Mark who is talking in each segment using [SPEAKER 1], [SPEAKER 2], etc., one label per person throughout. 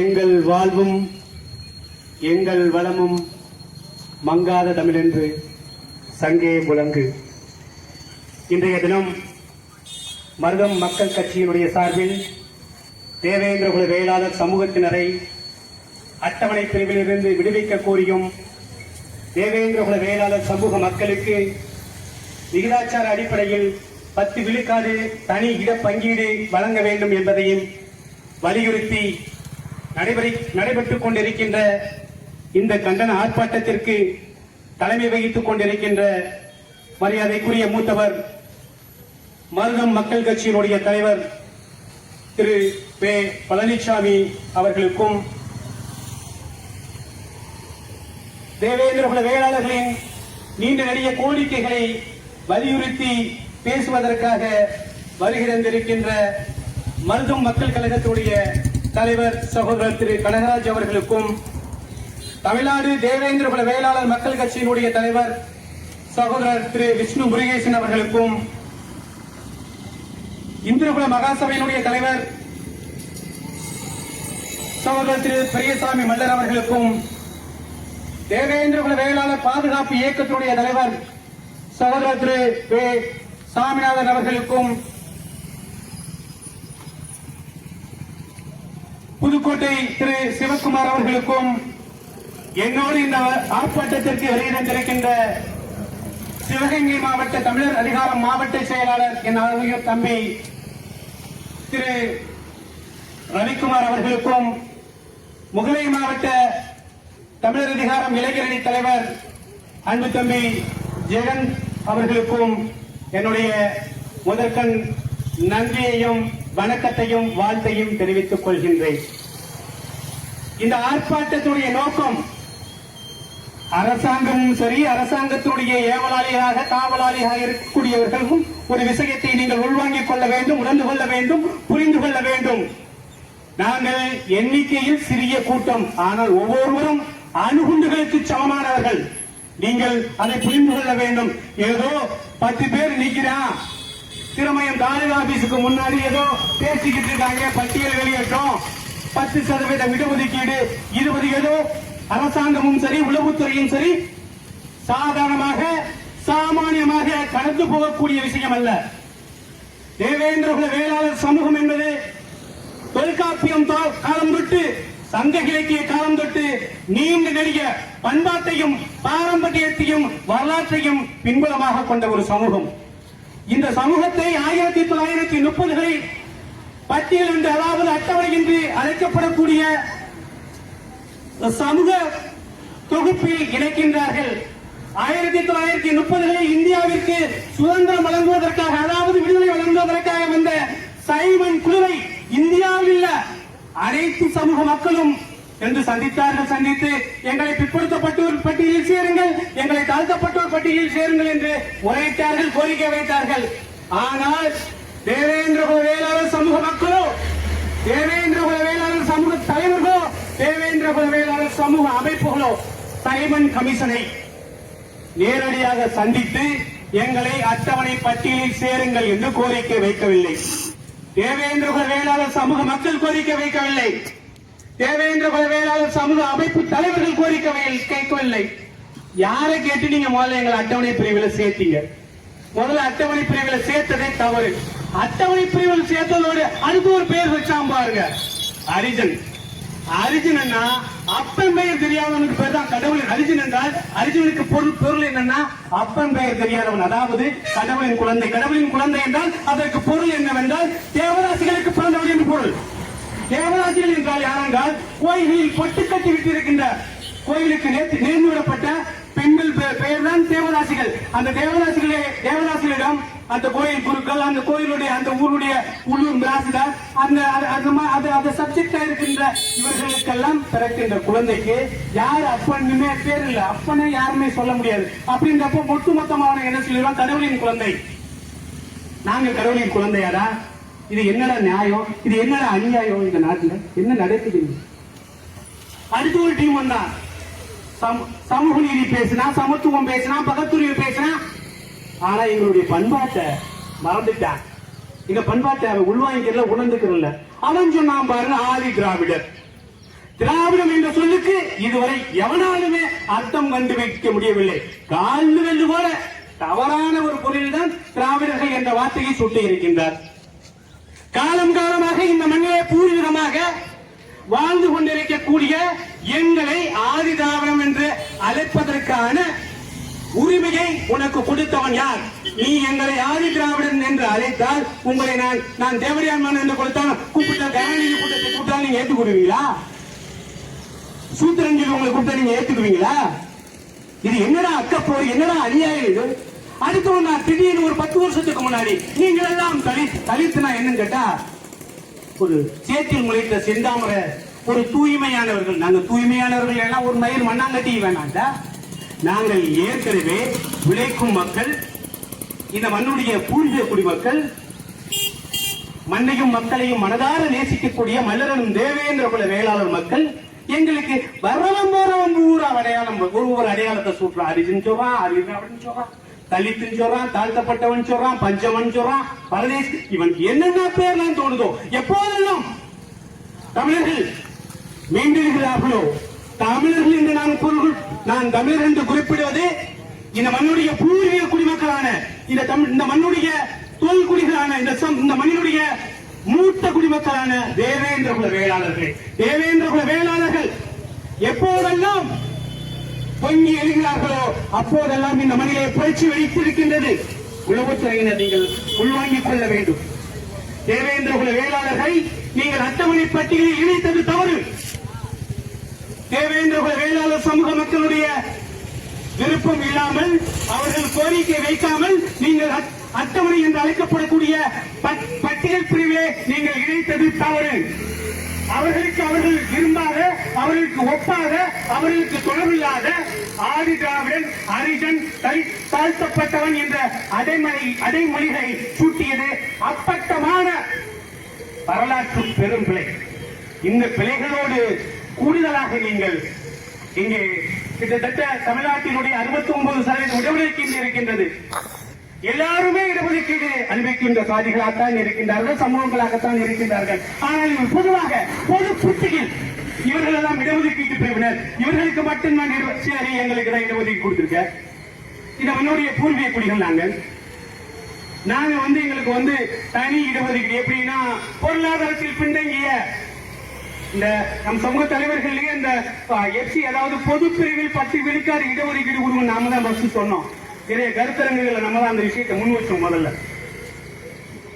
[SPEAKER 1] எங்கள் வாழ்வும் எங்கள் வளமும் மங்காத தமிழென்று சங்கே புலங்கு. இன்றைய தினம் மருதம் மக்கள் கட்சியினுடைய சார்பில் தேவேந்திரகுல வேளாளர் சமூகத்தினரை அட்டவணை பிரிவிலிருந்து விடுவிக்க கோரியும் தேவேந்திரகுல வேளாளர் சமூக மக்களுக்கு விகிதாச்சார அடிப்படையில் பத்து விழுக்காடு தனி இடப்பங்கீடு வழங்க வேண்டும் என்பதையும் வலியுறுத்தி நடைபெற நடைபெற்றுக் கொண்டிருக்கின்ற இந்த கண்டன ஆர்ப்பாட்டத்திற்கு தலைமை வகித்துக் கொண்டிருக்கின்ற மரியாதைக்குரிய மூத்தவர் மருதம் மக்கள் கட்சியினுடைய தலைவர் திரு பே பழனிசாமி அவர்களுக்கும் தேவேந்திர குல வேளாளர்களின் நீண்ட நெடிய கோரிக்கைகளை வலியுறுத்தி பேசுவதற்காக வருகிறந்திருக்கின்ற மருதம் மக்கள் கழகத்துடைய தலைவர் சகோதரர் திரு கனகராஜ் அவர்களுக்கும் தமிழ்நாடு தேவேந்திர குல வேளாளர் மக்கள் கட்சியினுடைய தலைவர் சகோதரர் திரு விஷ்ணு முருகேசன் அவர்களுக்கும் இந்திரகுல மகாசபையினுடைய தலைவர் சகோதரர் திரு பெரியசாமி மல்லர் அவர்களுக்கும் தேவேந்திரகுல வேளாளர் பாதுகாப்பு இயக்கத்தினுடைய தலைவர் சகோதரர் திரு சாமிநாதன் அவர்களுக்கும் புதுக்கோட்டை திரு சிவக்குமார் அவர்களுக்கும் என்னோடு இந்த ஆர்ப்பாட்டத்திற்கு வெளியிடந்திருக்கின்ற சிவகங்கை மாவட்ட தமிழர் அதிகாரம் மாவட்ட செயலாளர் என் அழகிய தம்பி திரு ரவிக்குமார் அவர்களுக்கும் முகலை மாவட்ட தமிழர் அதிகாரம் இளைஞரணி தலைவர் அன்பு தம்பி ஜெகன் அவர்களுக்கும் என்னுடைய முதற்கண் நன்றியையும் வணக்கத்தையும் வாழ்த்தையும் தெரிவித்துக் கொள்கின்றேன். இந்த ஆர்ப்பாட்டத்துடைய நோக்கம் அரசாங்கமும் சரி அரசாங்கத்துடைய ஏவலாளிகளாக காவலாளியாக இருக்கக்கூடியவர்களும் ஒரு விஷயத்தை நீங்கள் உள்வாங்கிக் கொள்ள வேண்டும் உணர்ந்து கொள்ள வேண்டும் புரிந்து கொள்ள வேண்டும். நாங்கள் எண்ணிக்கையில் சிறிய கூட்டம் ஆனால் ஒவ்வொருவரும் அணுகுண்டுகளுக்கு சமமானவர்கள். நீங்கள் அதை புரிந்து கொள்ள வேண்டும். ஏதோ பத்து பேர் நிக்கிறான் திருமயம் தாலுகா ஆபீஸுக்கு முன்னாடி ஏதோ பேசிக்கிட்டு இருக்காங்க பட்டியல் வெளியேற்றம் பத்து சதவீத இடஒதுக்கீடு இருபது ஏதோ அரசாங்கமும் சரி உளவுத்துறையும் சரி சாதாரணமாக சாமானியமாக கடந்து போகக்கூடிய விஷயம் அல்ல. தேவேந்திரகுல வேளாளர் சமூகம் என்பது தொல்காப்பியம் காலம் தொட்டு சங்க இலக்கிய காலம் தொட்டு நீண்ட நெடிய பண்பாட்டையும் பாரம்பரியத்தையும் வரலாற்றையும் பின்புலமாக கொண்ட ஒரு சமூகம். இந்த சமூகத்தை ஆயிரத்தி தொள்ளாயிரத்தி முப்பதுகளில் பட்டியல் என்று அதாவது அட்டவணை என்று அழைக்கப்படக்கூடிய சமூக தொகுப்பில் இணைக்கின்றார்கள். ஆயிரத்தி தொள்ளாயிரத்தி முப்பதுகளில் இந்தியாவிற்கு சுதந்திரம் வழங்குவதற்காக அதாவது விடுதலை வழங்குவதற்காக வந்த சைமன் குழுவை இந்தியாவில் உள்ள அனைத்து சமூக மக்களும் என்று சந்தித்தார்கள் சந்தித்து எங்களை பிற்படுத்தப்பட்டோர் பட்டியலில் சேருங்கள் எங்களை தாழ்த்தப்பட்டோர் பட்டியலில் சேருங்கள் என்று உரையிட்டார்கள் கோரிக்கை வைத்தார்கள். ஆனால் தேவேந்திர குல வேளாளர் சமூக மக்களோ தேவேந்திர குல வேளாளர் சமூக தலைவர்களோ தேவேந்திர குல வேளாளர் சமூக அமைப்புகளோ சைமன் கமிஷனை நேரடியாக சந்தித்து எங்களை அட்டவணை பட்டியலில் சேருங்கள் என்று கோரிக்கை வைக்கவில்லை. தேவேந்திர குல வேளாளர் சமூக மக்கள் கோரிக்கை வைக்கவில்லை. தேவேந்திர குல வேளாளர் சமூக அமைப்பு தலைவர்கள் கோரிக்கை கேட்கவில்லை. யாரை கேட்டு நீங்க முதல்ல எங்களை அட்டவணை பிரிவில் சேர்த்தீங்க? முதல்ல அட்டவணை பிரிவில் சேர்த்ததே தவறு. அட்டவணை பிரிவில் சேர்த்ததோடு அதுக்கு ஒரு பேர் வச்சாம் பாருங்க. அரிஜன். அரிஜினா அப்பன் பெயர் தெரியாதவனுக்கு பேர் தான் கடவுளின் அரிஜன் என்றால் அரிஜனுக்கு பொருள் பொருள் என்னன்னா அப்பன் பெயர் தெரியாதவன். அதாவது கடவுளின் குழந்தை. கடவுளின் குழந்தை என்றால் அதற்கு பொருள் என்னவென்றால் தேவராசிகளுக்கு பிறந்தவன் என்று பொருள். தேவராசிகள் என்றால் யாரென்றால் கோயிலில் பொட்டு கட்டி விட்டிருக்கின்ற கோயிலுக்கு நேற்று நேர்ந்து விடப்பட்ட பெண்கள் பெயர் தான் தேவராசிகள் அந்த தேவராசிகளே தேவராசிகளிடம் அந்த கோயில் குருக்கள் அந்த கோயிலுடைய அந்த ஊருடைய உள்ளூர் மிராசிதார் அந்த அது- அது அந்த சப்ஜெக்டா இருக்கின்ற இவர்களுக்கெல்லாம் பிறக்கின்ற குழந்தைக்கு யார் அப்பன்னுமே பேர் இல்லை. அப்பனை யாருமே சொல்ல முடியாது. அப்படின்றப்போ ஒட்டு என்ன சொல்லிடுவான்? கடவுளின் குழந்தை. நாங்க கடவுளின் குழந்தையாரா இது என்னடா நியாயம்? இது என்னடா அநியாயம் இந்த நாட்டுல? என்ன நடக்குது அடுத்த ஒரு டீம் வந்தா சம- சமூக நீதி பேசினா சமத்துவம் பேசினா பகத்துரிமை பேசினா ஆனா எங்களுடைய பண்பாட்டை மறந்துட்டான் எங்க பண்பாட்டை அவன் உள்வாங்கிக்கல உணர்ந்துக்கிறல்ல அவன் சொன்னான் பாருங்க ஆதி திராவிடர். திராவிடம் என்ற சொல்லுக்கு இதுவரை எவனாலுமே அர்த்தம் கண்டுபிடிக்க முடியவில்லை. கால்நு போல தவறான ஒரு பொருளில்தான் திராவிடர்கள் என்ற வார்த்தையை சுட்டி இருக்கின்றார் காலம் காலமாக இந்த மண்ணிலே பூர்வீகமாக வாழ்ந்து கொண்டிருக்கக்கூடிய எங்களை ஆதி திராவிடம் என்று அழைப்பதற்கான உரிமையை உனக்கு கொடுத்தவன் யார்? நீ எங்களை ஆதி திராவிடன் என்று அழைத்தால் உங்களை நான் நான் தேவடியான் என்று கொடுத்தாலும் கூப்பிட்ட கருணாநிதி கூட்டத்தை கூட்டா நீங்க ஏற்றுக்கொடுவீங்களா சூத்திரஞ்சலி உங்களை கூப்பிட்டா நீங்க ஏத்துக்குவீங்களா? இது என்னடா அக்கப்போர் என்னடா அநியாயம் இது? அடுத்து நான் திடீர்னு ஒரு பத்து வருஷத்துக்கு முன்னாடி நீங்கள் எல்லாம் தலி தலித்துனா என்னன்னு கேட்டா ஒரு சேத்தில் முளைத்த செந்தாமரை ஒரு தூய்மையானவர்கள் நாங்க தூய்மையானவர்கள் எல்லாம் ஒரு மயில் மண்ணாங்கட்டி வேணாண்டா நாங்கள் ஏற்கனவே விளைக்கும் மக்கள் இந்த மண்ணுடைய பூர்வீக குடிமக்கள் மண்ணையும் மக்களையும் மனதார நேசிக்கக்கூடிய மல்லரனும் தேவேந்திர குல வேளாளர் மக்கள் எங்களுக்கு வரவம் போறவன் ஊர் அடையாளம் ஒரு ஒரு அடையாளத்தை சூட்டுறான். அரிஜன் சொல்றான் அரிஜன் அப்படின்னு சொல்றான் தலித்துன்னு சொல்றான் தாழ்த்தப்பட்டவன் சொல்றான் பஞ்சவன் சொல்றான் பரதேஷ் இவன் என்னென்ன பேர்லாம் தோணுதோ எப்போதெல்லாம் தமிழர்கள் மீண்டிருக்கிறார்களோ தமிழர்கள் என்று நான் பொருள் நான் தமிழர் என்று குறிப்பிடுவது இந்த மண்ணுடைய பூர்வீக குடிமக்களான இந்த தமிழ் இந்த மண்ணுடைய தொல் குடிகளான இந்த சம்- இந்த மண்ணினுடைய மூத்த குடிமக்களான தேவேந்திர குல வேளாளர்கள். தேவேந்திர குல வேளாளர்கள் எப்போதெல்லாம் பொங்கி எழுகிறார்களோ அப்போதெல்லாம் இந்த மண்ணிலே புரட்சி வெடித்திருக்கின்றது. உளவுத்துறையினர் நீங்கள் உள்வாங்கிக் கொள்ள வேண்டும். தேவேந்திர குல வேளாளர்களை நீங்கள் அட்டவணை பட்டியலில் இணைத்தது தவறு. தேவேந்திர வேளாளர் சமூக மக்களுடைய விருப்பம் இல்லாமல் அவர்கள் கோரிக்கை வைக்காமல் நீங்கள் அட்டவணை என்று அழைக்கப்படக்கூடிய பட்- பட்டியல் பிரிவிலே நீங்கள் இணைத்தது தவறு. அவர்களுக்கு அவர்கள் விரும்பாத அவர்களுக்கு ஒப்பாக அவர்களுக்கு தொடர்பில்லாத ஆதி திராவிடன் அரிஜன் தாழ்த்தப்பட்டவன் என்ற அடைமொழி அடைமொழிகளை சூட்டியது அப்பட்டமான வரலாற்று பெரும் பிழை இந்த பிழைகளோடு கூடுதலாக நீங்கள் இங்கே கிட்டத்தட்ட தமிழ்நாட்டினுடைய 69% ஒன்பது சதவீதம் இடஒதுக்கீடு இருக்கின்றது. எல்லாருமே இடஒதுக்கீடு அனுபவிக்கின்ற சாதிகளாகத்தான் இருக்கின்றார்கள் சமூகங்களாகத்தான் இருக்கின்றார்கள். ஆனால் இவர் பொதுவாக பொது புத்தியில் இவர்கள் எல்லாம் இடஒதுக்கீட்டு பிரிவினர். இவர்களுக்கு மட்டும் நான் சரி எங்களுக்கு தான் இடஒதுக்கீடு கொடுத்திருக்க இது என்னுடைய பூர்வீக குடிகள் நாங்கள். நாங்க வந்து எங்களுக்கு வந்து தனி இடஒதுக்கீடு. எப்படின்னா பொருளாதாரத்தில் பின்தங்கிய இந்த நம் சமூக தலைவர்கள்லயே இந்த எஃப்சி அதாவது பொது பிரிவில் பத்து விழுக்காடு இடஒதுக்கீடு கொடுங்க நாம தான் ஃபர்ஸ்ட் சொன்னோம். நிறைய கருத்தரங்குகளை நம்ம தான் அந்த விஷயத்தை முன் வச்சோம் முதல்ல.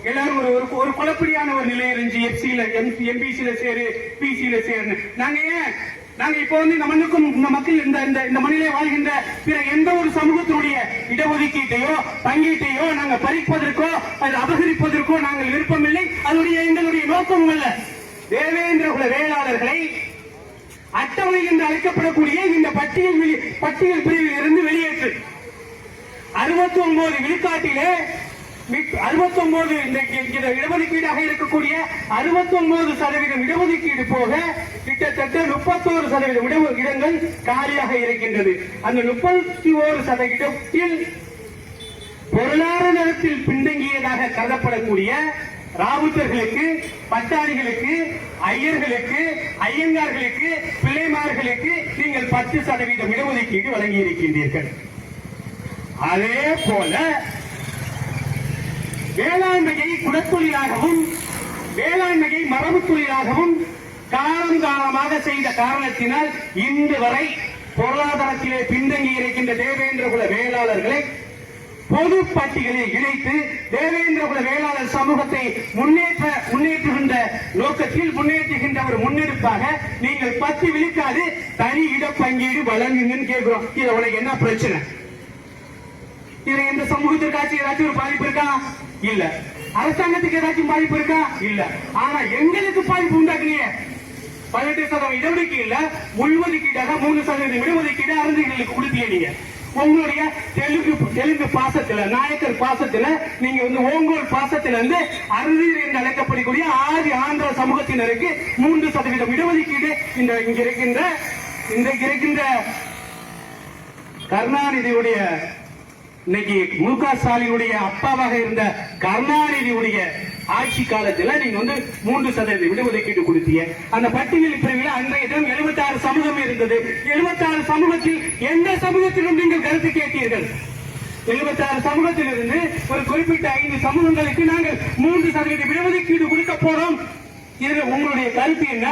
[SPEAKER 1] எல்லாரும் ஒரு ஒரு- ஒரு குழப்படியான ஒரு நிலை இருந்துச்சு எஃப்சியில எம்பிசியில சேரு பிசியில சேருன்னு. நாங்க ஏன்? நாங்க இப்ப வந்து இந்த மண்ணுக்கும் இந்த மக்கள் இந்த இந்த இந்த மண்ணிலே வாழ்கின்ற பிற எந்த ஒரு சமூகத்தினுடைய இடஒதுக்கீட்டையோ பங்கீட்டையோ நாங்க பறிப்பதற்கோ அதை அபகரிப்பதற்கோ நாங்கள் விருப்பமில்லை. அதனுடைய எங்களுடைய நோக்கமும் இல்லை தேவேந்திர குல வேளாளர்களை அட்டவணை என்று அழைக்கப்படக்கூடிய இந்த பட்டியல் பட்டியல் பிரிவில் இருந்து வெளியேற்று. அறுபத்தி ஒன்பது விழுக்காட்டிலே அறுபத்தி ஒன்பது இந்த இடஒதுக்கீடாக இருக்கக்கூடிய அறுபத்தி ஒன்பது சதவீதம் இடஒதுக்கீடு போக கிட்டத்தட்ட முப்பத்தோரு சதவீதம் இட இடங்கள் காலியாக இருக்கின்றது. அந்த முப்பத்தி ஓரு சதவீதத்தில் பொருளாதாரத்தில் பின்தங்கியதாக கருதப்படக்கூடிய ராவுத்தர்களுக்கு பட்டாரிகளுக்கு ஐயர்களுக்கு ஐயங்கார்களுக்கு பிள்ளைமார்களுக்கு நீங்கள் பத்து சதவீதம் இடஒதுக்கீடு வழங்கி இருக்கின்றீர்கள் அதே போல வேளாண்மையை குடத்தொழிலாகவும் வேளாண்மையை மரபு தொழிலாகவும் காலம் காலமாக செய்த காரணத்தினால் இன்று வரை பொருளாதாரத்திலே பின்தங்கி இருக்கின்ற தேவேந்திர குல வேளாளர்களை பொது பட்டியலில் இணைத்து தேவேந்திர குல வேளாளர் சமூகத்தை முன்னேற்ற முன்னேற்றுகின்ற நோக்கத்தில் முன்னேற்றுகின்ற ஒரு முன்னெடுப்பாக நீங்கள் பத்து விழுக்காது தனி இடப்பங்கீடு வழங்குங்கன்னு கேட்கிறோம். இது உனக்கு என்ன பிரச்சனை? இதுல எந்த சமூகத்திற்காச்சும் ஏதாச்சும் ஒரு பாதிப்பு இருக்கா? இல்ல. அரசாங்கத்துக்கு ஏதாச்சும் பாதிப்பு இருக்கா? இல்ல. ஆனா எங்களுக்கு பாதிப்பு உண்டாக்குறீங்க பதினெட்டு சதவீதம் இடஒதுக்கீடுல உள்ஒதுக்கீடாக மூணு சதவீதம் இடஒதுக்கீடு அரசுகளுக்கு கொடுத்தீங்க நீங்க. உங்களுடைய தெலுங்கு தெலுங்கு பாசத்துல நாயக்கர் பாசத்துல நீங்க வந்து ஓங்கோல் பாசத்துல இருந்து அறுதியர் என்று அழைக்கப்படக்கூடிய ஆதி ஆந்திர சமூகத்தினருக்கு மூன்று சதவீதம் இடஒதுக்கீடு இந்த இங்க இருக்கின்ற இந்த இருக்கின்ற கருணாநிதியுடைய இன்னைக்கு மு க ஸ்டாலினுடைய அப்பாவாக இருந்த கருணாநிதியுடைய ஆட்சி காலத்துல நீங்க வந்து மூன்று சதவீத இடஒதுக்கீடு கொடுத்தீங்க. அந்த பட்டியல் பிரிவில் அன்றைய தினம் 76 சமூகம் இருந்தது. 76 சமூகத்தில் எந்த சமூகத்திலும் நீங்கள் கருத்து கேட்டீர்கள்? 76 சமூகத்திலிருந்து ஒரு குறிப்பிட்ட ஐந்து சமூகங்களுக்கு நாங்கள் மூன்று சதவீத இடஒதுக்கீடு கொடுக்க போறோம். இதுல உங்களுடைய கருத்து என்ன?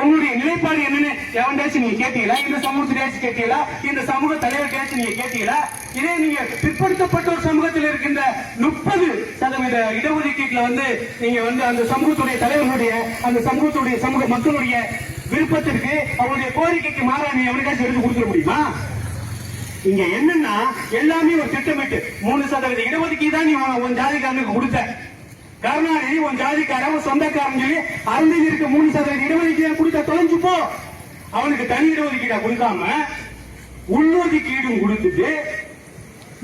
[SPEAKER 1] உங்களுடைய நிலைப்பாடு என்னன்னு எவன்டாச்சும் நீங்க கேட்டீங்களா? இந்த சமூகத்திலேயாச்சும் கேட்டீங்களா? இந்த சமூக தலைவர்கிட்டயாச்சும் நீங்க கேட்டீங்களா? இதே நீங்க பிற்படுத்தப்பட்ட ஒரு சமூகத்தில் இருக்கின்ற முப்பது சதவீத இடஒதுக்கீட்டுல வந்து நீங்க வந்து அந்த சமூகத்துடைய தலைவர்களுடைய அந்த சமூகத்துடைய சமூக மக்களுடைய விருப்பத்திற்கு அவருடைய கோரிக்கைக்கு மாறா நீ எவனுக்காச்சும் எடுத்து கொடுத்துட முடியுமா? இங்க என்னன்னா எல்லாமே ஒரு திட்டமிட்டு மூணு சதவீத இடஒதுக்கீடு தான் நீ உன் உன் ஜாதிக்காரனுக்கு கொடுத்த. கருணாநிதி உன் ஜாதிக்காரன் சொந்தக்காரன் சொல்லி அருந்தில் மூணு சதவீத இடஒதுக்கீடு கொடுத்த தொலைஞ்சு போ. அவனுக்கு தனி இடஒதுக்கீடா கொடுக்காம உள்ளொதுக்கீடும் கொடுத்துட்டு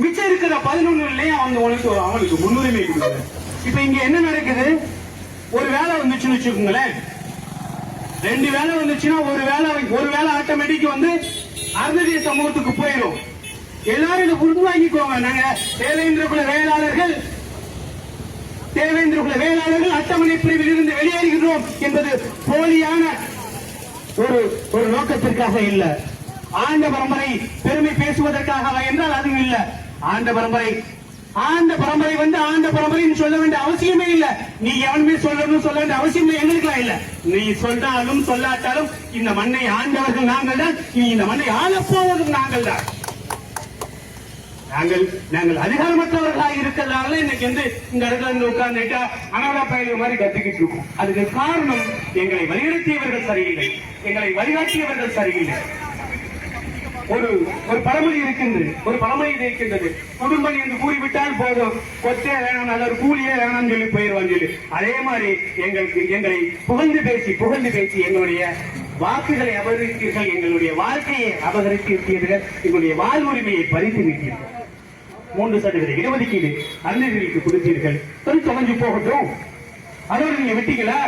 [SPEAKER 1] மிச்சம் இருக்கிற பதினொன்னுலயும் அவங்க உனக்கு அவனுக்கு முன்னுரிமை கொடுக்குது. இப்ப இங்க என்ன நடக்குது? ஒரு வேலை வந்துச்சுன்னு வச்சுக்கோங்களேன். ரெண்டு வேலை வந்துச்சுன்னா ஒரு வேலை ஒரு வேலை ஆட்டோமேட்டிக் வந்து அருந்ததிய சமூகத்துக்கு போயிடும். எல்லாரும் இதை புரிந்து வாங்கிக்கோங்க. நாங்க தேவேந்திர குல வேளாளர்கள் தேவேந்திர குல வேளாளர்கள் அட்டமணை பிரிவில் இருந்து வெளியேறுகிறோம் என்பது போலியான ஒரு ஒரு நோக்கத்திற்காக இல்ல. ஆண்ட பரம்பரை பெருமை பேசுவதற்காக என்றால் அதுவும் இல்ல. ஆண்ட பரம்பரை ஆண்ட பரம்பரை வந்து ஆண்ட பரம்பரை சொல்ல வேண்டிய அவசியமே இல்ல. நீ எவனுமே சொல்லணும் சொல்ல வேண்டிய அவசியமே எங்களுக்கு இல்ல. நீ சொன்னாலும் சொல்லாட்டாலும் இந்த மண்ணை ஆண்டவர்கள் நாங்கள் தான் நீ இந்த மண்ணை ஆளப்போவதும் நாங்கள் தான் நாங்கள் நாங்கள் அதிகாரமற்றவர்களாக இருக்கிறதால இன்னைக்கு வந்து இந்த இடத்துல இருந்து உட்கார்ந்துட்டா அனாதா பயணம் மாதிரி கத்துக்கிட்டு இருக்கோம். அதுக்கு காரணம் எங்களை வலியுறுத்தியவர்கள் சரியில்லை. எங்களை வழிகாட்டியவர்கள் சரியில்லை. ஒரு ஒரு பழமொழி இருக்கின்றது. ஒரு பழமொழி இருக்கின்றது. குடும்பம் என்று கூறிவிட்டால் போதும். கொத்தே வேணாம் நல்ல ஒரு கூலியே வேணாம் சொல்லி போயிருவாங்க சொல்லி. அதே மாதிரி எங்களுக்கு எங்களை புகழ்ந்து பேசி புகழ்ந்து பேசி எங்களுடைய வாக்குகளை அபகரித்தீர்கள் எங்களுடைய வாழ்க்கையை அபகரித்தீர்கள் எங்களுடைய வாழ்வுரிமையை பறித்து விட்டீர்கள் மூன்று சதவீத இடஒதுக்கீடு அருந்ததிகளுக்கு கொடுத்தீர்கள். சரி தொலைஞ்சு போகட்டும். அதோட நீங்க விட்டீங்களா?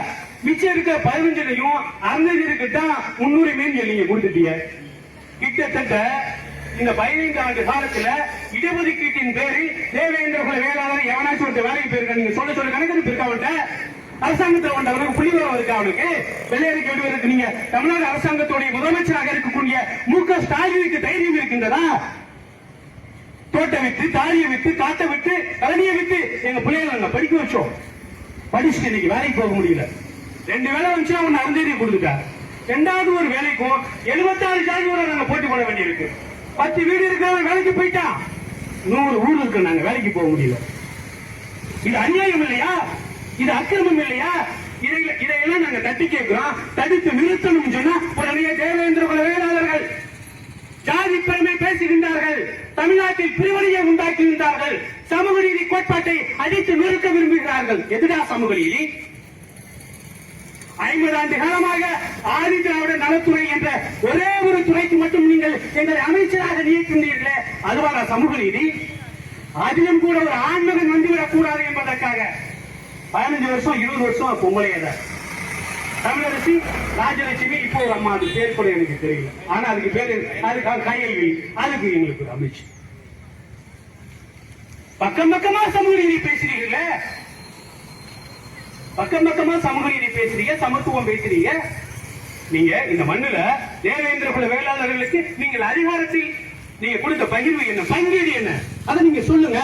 [SPEAKER 1] மிச்சம் இருக்க பதினஞ்சுலையும் அருந்ததிகளுக்கு தான் முன்னுரிமைன்னு சொல்லி நீங்க கொடுத்துட்டீங்க. கிட்டத்தட்ட இந்த பதினைந்து ஆண்டு காலத்துல இடஒதுக்கீட்டின் பேரில் தேவேந்திர குல வேளாளர் எவனாச்சும் ஒரு வேலைக்கு போயிருக்க நீங்க சொல்ல சொல்ல கணக்கு இருக்கா அவன்கிட்ட அரசாங்கத்தில் வந்த அவனுக்கு புள்ளிவரம் இருக்கா அவனுக்கு? வெள்ளையருக்கு விடுவதற்கு நீங்க தமிழ்நாடு அரசாங்கத்துடைய முதலமைச்சராக இருக்கக்கூடிய மு க ஸ்டாலினுக்கு தைரியம் இருக்கின்றதா? தோட்ட விட்டு தாலியை விட்டு காட்டை விட்டு கழனியை விட்டு எங்க பிள்ளைகளை நாங்க படிக்க வச்சோம். படிச்சுட்டு இன்னைக்கு வேலைக்கு போக முடியல. ரெண்டு வேலை வந்துச்சுன்னா ஒன்னு அருந்தேரி கொடுத்துட்டா. ரெண்டாவது ஒரு வேலைக்கும் எழுபத்தாறு ஜாதியோட நாங்க போட்டி போட வேண்டியிருக்கு. பத்து வீடு இருக்கிறவன் வேலைக்கு போயிட்டான். நூறு ஊர் இருக்கு நாங்க வேலைக்கு போக முடியல. இது அநியாயம் இல்லையா? இது அக்கிரமம் இல்லையா? இதையெல்லாம் நாங்க தட்டி கேட்கிறோம். தடுத்து நிறுத்தணும் சொன்னா உடனே தேவேந்திர குல வேளாளர்கள் ஜாதி பெருமை பேசுகின்றார்கள். தமிழ்நாட்டில் பிரிவினையை உண்டாக்குகின்றார்கள். சமூக நீதி கோட்பாட்டை அடித்து நிறுத்த விரும்புகிறார்கள். எதுடா சமூக நீதி? ஐம்பது ஆண்டு காலமாக ஆதி திராவிட நலத்துறை என்ற ஒரே ஒரு துறைக்கு மட்டும் நீங்கள் எங்களை அமைச்சராக நியமிக்கின்றீர்களே. அதுவான சமூக நீதி? அதிலும் கூட ஒரு ஆண்மகன் வந்துவிடக் கூடாது என்பதற்காக பதினஞ்சு வருஷம் இருபது வருஷம் பொங்கலையே தான் தமிழரசி ராஜலட்சுமி இப்போ ஒரு அம்மா அது பேர் கூட எனக்கு தெரியல. ஆனா அதுக்கு பேரு அதுக்கு கையல்வி அதுக்கு எங்களுக்கு ஒரு அமைச்சு. பக்கம் பக்கமா சமூக நீதி பேசுறீங்கல்ல? பக்கம் பக்கமா சமூக நீதி பேசுறீங்க சமத்துவம் பேசுறீங்க. நீங்க இந்த மண்ணுல தேவேந்திர குல வேளாளர்களுக்கு நீங்கள் அதிகாரத்தில் நீங்க கொடுத்த பகிர்வு என்ன? பங்கீடு என்ன? அதை நீங்க சொல்லுங்க.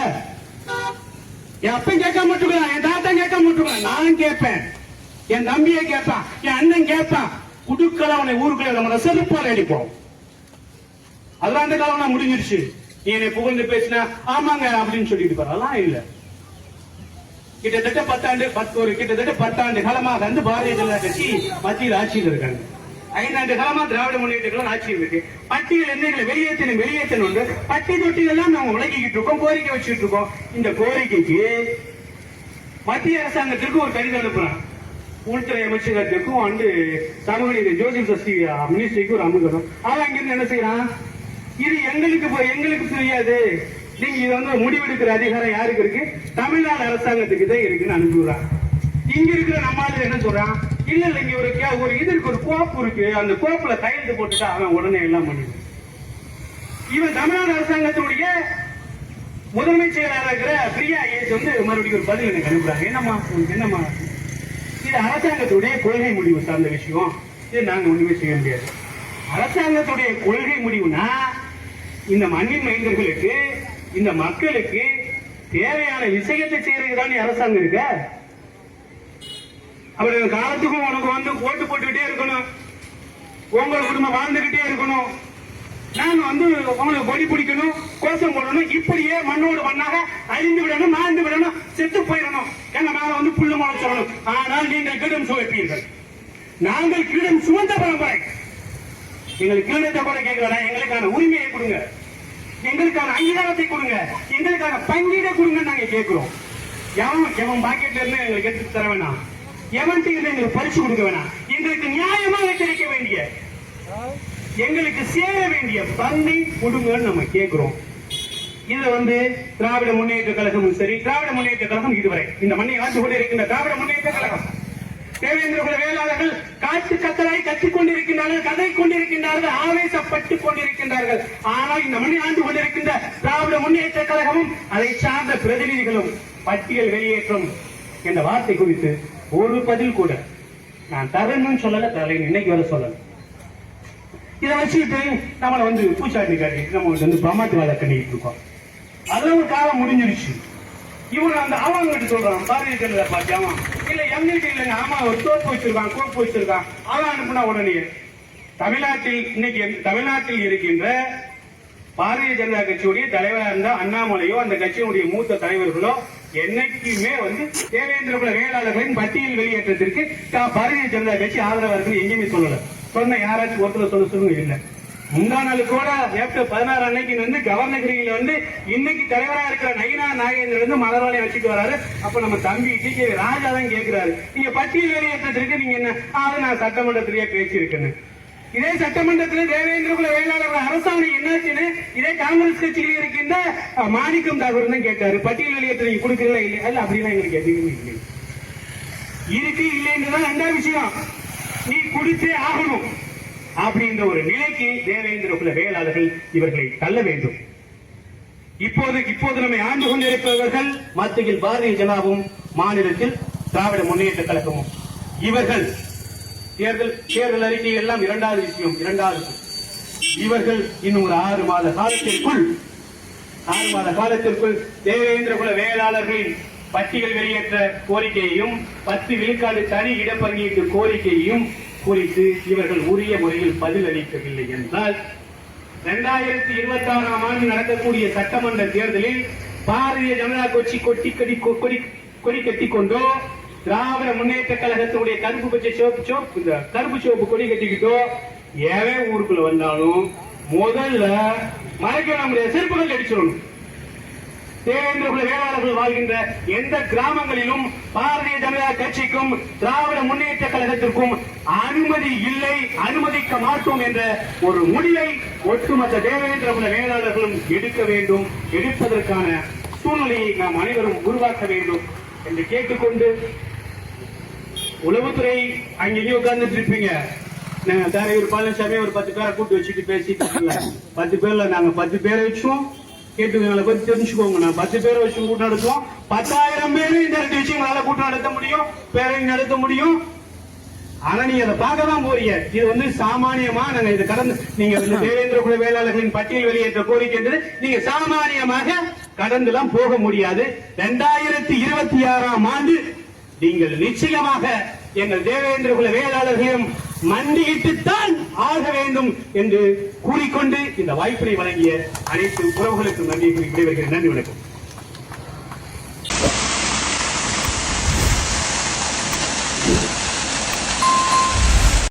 [SPEAKER 1] என் அப்பன் கேட்க மட்டும் என் தாத்தா கேட்க மட்டும் நான் கேட்பேன். என் தம்பியை கேட்பான். என் அண்ணன் கேட்பான். குடுக்கல அவனை ஊருக்குள்ள நம்ம செருப்பால் அடிப்போம். அதெல்லாம் அந்த காலம் நான் முடிஞ்சிருச்சு. நீ என்னை புகழ்ந்து பேசினா ஆமாங்க அப்படின்னு சொல்லிட்டு போறலாம் இல்ல. கிட்டத்தட்ட பத்தாண்டு பத்து ஒரு கிட்டத்தட்ட பத்தாண்டு காலமாக வந்து பாரதிய ஜனதா கட்சி மத்தியில் ஆட்சியில் இருக்காங்க. ஐந்தாண்டு காலமா திராவிட முன்னேற்ற ஆட்சி ஆட்சியில் இருக்கு. பட்டியல் இருந்து எங்களை வெளியேற்றணும் வெளியேற்றணும் உண்டு. பட்டி தொட்டிகள் எல்லாம் நாங்க உலகிக்கிட்டு இருக்கோம் கோரிக்கை வச்சுட்டு இருக்கோம். இந்த கோரிக்கைக்கு மத்திய அரசாங்கத்திற்கு ஒரு கடிதம் அனுப்புறான் உள்துறை அமைச்சகத்திற்கும் வந்து சமூக நீதி ஜோசிப் சஸ்தி மினிஸ்ட்ரிக்கு ஒரு அமுகணும் அவன் அங்கிருந்து என்ன செய்யறான் இது எங்களுக்கு எங்களுக்கு புரியாது. நீங்க இது வந்து முடிவெடுக்கிற அதிகாரம் யாருக்கு இருக்கு? தமிழ்நாடு அரசாங்கத்துக்கு தான் இருக்குன்னு அனுப்பிவிடுறான். இங்க இருக்கிற நம்மால என்ன சொல்றான்? இல்ல இல்ல இங்க ஒரு கே- ஒரு இது இருக்கு ஒரு கோப்பு இருக்கு. அந்த கோப்புல கையெழுத்து போட்டுட்டா அவன் உடனே எல்லாம் பண்ணிடுவான். இவன் தமிழ்நாடு அரசாங்கத்தினுடைய முதன்மை செயலாளர் இருக்கிற பிரியா ஏஜ் வந்து மறுபடியும் ஒரு பதில் எனக்கு அனுப்புறாங்க. என்னம்மா உனக்கு என்னம்மா? இது அரசாங்கத்துடைய கொள்கை முடிவு சார்ந்த விஷயம். இது நாங்க ஒண்ணுமே செய்ய முடியாது. அரசாங்கத்துடைய கொள்கை முடிவுனா இந்த மண்ணின் மைந்தர்களுக்கு இந்த மக்களுக்கு தேவையான விஷயத்தை செய்யறதுக்கு தானே அரசாங்கம் இருக்க? அவர் காலத்துக்கும் உனக்கு வந்து ஓட்டு போட்டுக்கிட்டே இருக்கணும். உங்கள் குடும்பம் வாழ்ந்துகிட்டே இருக்கணும். நாங்க வந்து உங்களுக்கு கொடி பிடிக்கணும் கோஷம் போடணும். இப்படியே மண்ணோடு மண்ணாக அழிந்து விடணும் மாய்ந்து விடணும் செத்து போயிடணும். எங்க மேல வந்து புல்லு முளைச்சிடணும் ஆனால் நீங்கள் கீடம் சுவைப்பீர்கள். நாங்கள் கீடம் சுமந்த பரம்பரை. எங்களுக்கு கீழத்தை கூட கேட்கல எங்களுக்கான உரிமையை கொடுங்க. எங்களுக்கான அங்கீகாரத்தை கொடுங்க. எங்களுக்கான பங்கீடை கொடுங்க நாங்க கேட்கிறோம். எவன் எவன் பாக்கெட்ல இருந்து எங்களுக்கு எடுத்து தர வேணாம்? எவன் எங்களுக்கு பரிசு கொடுக்க வேணாம்? எங்களுக்கு நியாயமாக கிடைக்க வேண்டிய எங்களுக்கு சேர வேண்டிய பங்கை கொடுங்கன்னு நம்ம கேட்கிறோம் இது வந்து திராவிட முன்னேற்ற கழகமும் சரி திராவிட முன்னேற்ற கழகம் இதுவரை. இந்த மண்ணை ஆட்சி கொண்டிருக்கின்ற திராவிட முன்னேற்ற கழகம். தேவேந்திர குல வேளாளர்கள் காட்டு கத்தலாய் கத்திக் கொண்டிருக்கின்றார்கள் கதை கொண்டிருக்கின்றார்கள் ஆவேசப்பட்டு கொண்டிருக்கின்றார்கள். ஆனால் இந்த மணி ஆண்டு கொண்டிருக்கின்ற திராவிட முன்னேற்ற கழகமும் அதை சார்ந்த பிரதிநிதிகளும் பட்டியல் வெளியேற்றம் என்ற வார்த்தை குறித்து ஒரு பதில் கூட நான் தரணும்னு சொல்லல தரேன் இன்னைக்கு வர சொல்லல. இதை வச்சுக்கிட்டு நம்மளை வந்து பூச்சாண்டி காட்டி நம்ம வந்து பிரமாத்தி வேலை பண்ணிட்டு இருக்கோம். அதெல்லாம் ஒரு காலம் முடிஞ்சிருச்சு. இவன் அந்த அவங்கிட்ட சொல்றான் பாரதிய ஜனதா பார்ட்டி அவன் இல்ல எம்எல்டி இல்லைங்க ஆமா ஒரு தோப்பு வச்சிருக்கான் கோப்பு வச்சிருக்கான். அவன் அனுப்புனா உடனே தமிழ்நாட்டில் இன்னைக்கு தமிழ்நாட்டில் இருக்கின்ற பாரதிய ஜனதா கட்சியுடைய தலைவரா இருந்த அண்ணாமலையோ அந்த கட்சியினுடைய மூத்த தலைவர்களோ என்னைக்குமே வந்து தேவேந்திர குல வேளாளர்களின் பட்டியல் வெளியேற்றத்திற்கு தா- பாரதிய ஜனதா கட்சி ஆதரவா இருக்கு எங்கேயுமே சொல்லல. சொன்ன யாராச்சும் ஒருத்தர் சொல்ல சொல்லுங்க இல்லை. முந்தா நாள் கூட ஏப்ரல் பதினாறு அன்னைக்கு வந்து கவர்னகிரியில வந்து இன்னைக்கு தலைவரா இருக்கிற நயினா நாகேந்திரன் வந்து மலர்வாளையம் வச்சுட்டு வராரு. அப்ப நம்ம தம்பி டி கே ராஜா தான் கேட்கிறாரு நீங்க பட்டியல் வெளியேற்றத்திற்கு நீங்க என்ன? "ஆ, அது நான் சட்டமன்றத்திலேயே பேசியிருக்கேன்னு. இதே சட்டமன்றத்தில் தேவேந்திர குல வேளாளர் அரசாணை என்னாச்சுன்னு இதே காங்கிரஸ் கட்சியில் இருக்கின்ற மாணிக்கம் தாகூர் தான் கேட்டாரு. பட்டியல் வெளியேற்ற நீங்க கொடுக்கறீங்களா இல்லையா? இல்ல அப்படிலாம் எங்களுக்கு எதுவுமே இல்லை. இருக்கு இல்லைன்றதான் ரெண்டாவது விஷயம். நீ குடிச்சே ஆகணும் அப்படின்ற ஒரு நிலைக்கு தேவேந்திர குல வேளாளர்கள் இவர்களை தள்ள வேண்டும். இப்போது இப்போது நம்மை ஆண்டு கொண்டிருப்பவர்கள் மத்தியில் பாரதிய ஜனாவும் மாநிலத்தில் திராவிட முன்னேற்ற கழகமும். இவர்கள் தேர்தல் தேர்தல் அறிக்கை எல்லாம் இரண்டாவது விஷயம் இரண்டாவது இவர்கள் இன்னும் ஒரு ஆறு மாத காலத்திற்குள் ஆறு மாத காலத்திற்குள் தேவேந்திர குல வேளாளர்களின் பட்டியல் வெளியேற்ற கோரிக்கையையும் பத்து விழுக்காடு தனி இடப்பங்கீட்டு கோரிக்கையையும் குறித்து இவர்கள் உரிய முறையில் பதில் அளிக்கவில்லை என்றால் இரண்டாயிரத்தி இருபத்தி ஆறாம் ஆண்டு நடக்கக்கூடிய சட்டமன்ற தேர்தலில் பாரதிய ஜனதா கட்சி கொட்டி கடி கொடி கொடி கட்டி கொண்டோ திராவிட முன்னேற்ற கழகத்தினுடைய கருப்பு பச்சை சோப்பு சோப்பு இந்த கருப்பு சோப்பு கொடி கட்டிக்கிட்டோ ஏன் ஊருக்குள்ள வந்தாலும் முதல்ல மறைக்க நம்முடைய செருப்புகள் அடிச்சிடணும் தேவேந்திரகுல வேளாளர்கள் வாழ்கின்ற எந்த கிராமங்களிலும் பாரதிய ஜனதா கட்சிக்கும் திராவிட முன்னேற்ற கழகத்திற்கும் அனுமதி இல்லை அனுமதிக்க மாட்டோம் என்ற ஒரு முடிவை ஒட்டுமொத்த தேவேந்திரகுல வேளாளர்களும் எடுக்க வேண்டும் எடுப்பதற்கான சூழ்நிலையை நாம் அனைவரும் உருவாக்க வேண்டும் என்று கேட்டுக்கொண்டு உளவுத்துறை அங்கேயும் உட்கார்ந்துட்டு இருப்பீங்க நாங்க ஒரு பழனிசாமி ஒரு பத்து பேரை கூட்டு வச்சுட்டு பேசிட்டு பத்து பேர்ல நாங்க பத்து பேரை வச்சோம் கேட்டு எங்களை பத்தி தெரிஞ்சுக்கோங்க. நான் பத்து பேரை வச்சு கூட்டம் நடத்துவோம். பத்தாயிரம் பேரும் இந்த ரெண்டு விஷயங்களால கூட்டம் நடத்த முடியும். பேரணி நடத்த முடியும். ஆனா நீங்க அதை பார்க்க தான் போறீங்க. இது வந்து சாமானியமா? நாங்க இது கடந்து நீங்க வந்து தேவேந்திர குல வேளாளர்களின் பட்டியல் வெளியேற்ற கோரிக்கை என்பது நீங்க சாமானியமாக கடந்துலாம் போக முடியாது. இரண்டாயிரத்தி இருபத்தி ஆறாம் ஆண்டு நீங்கள் நிச்சயமாக எங்கள் தேவேந்திர குல வேளாளர்களையும் மண்டியிட்டுத்தான் ஆக வேண்டும் என்று கூறிக்கொண்டு இந்த வாய்ப்பினை வழங்கிய அனைத்து உறவுகளுக்கும் நன்றி கூறி விடைபெறுகிறேன். நன்றி வணக்கம்.